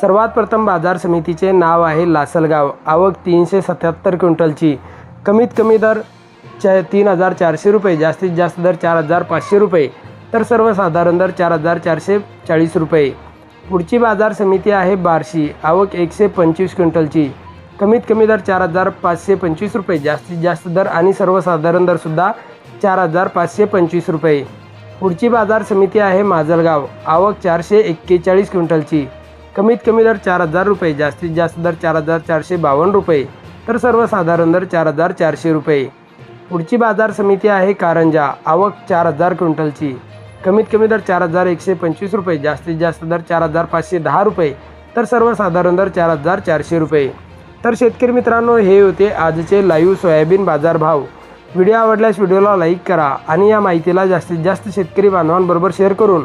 सर्वात प्रथम बाजार समितीचे नाव आहे लासलगाव. आवक तीनशे सत्याहत्तर क्विंटलची. कमीत कमी दर च तीन हजार चारशे रुपये जास्तीत जास्त दर चार हजार पाचशे रुपये तर सर्वसाधारण दर चार हजार चारशे चाळीस रुपये. पुढची बाजार समिती आहे बार्शी. आवक एकशे पंचवीस क्विंटलची. कमीत कमी दर चार हजार पाचशे पंचवीस रुपये जास्तीत जास्त दर आणि सर्वसाधारण दरसुद्धा चार हजार पाचशे पंचवीस रुपये. पुढची बाजार समिती आहे माजलगाव. आवक चारशे एक्केचाळीस क्विंटलची. कमीत कमी दर चार हजार रुपये जास्तीत जास्त दर चार हजार चारशे बावन्न रुपये तर सर्वसाधारण दर चार हजार चारशे रुपये. पुढची बाजार समिती आहे कारंजा आवक चार हजार क्विंटलची. कमीत कमी दर चार हजार एकशे पंचवीस रुपये जास्तीत जास्त दर चार हजार पाचशे दहा रुपये तर सर्वसाधारण दर चार हजार चारशे रुपये. तर शेतकरी मित्रांनो हे होते आजचे लाईव्ह सोयाबीन बाजार भाव व्हिडिओ आवडल्यास व्हिडिओला लाईक करा आणि या माहितीला जास्तीत जास्त शेतकरी बांधवांबरोबर शेअर करून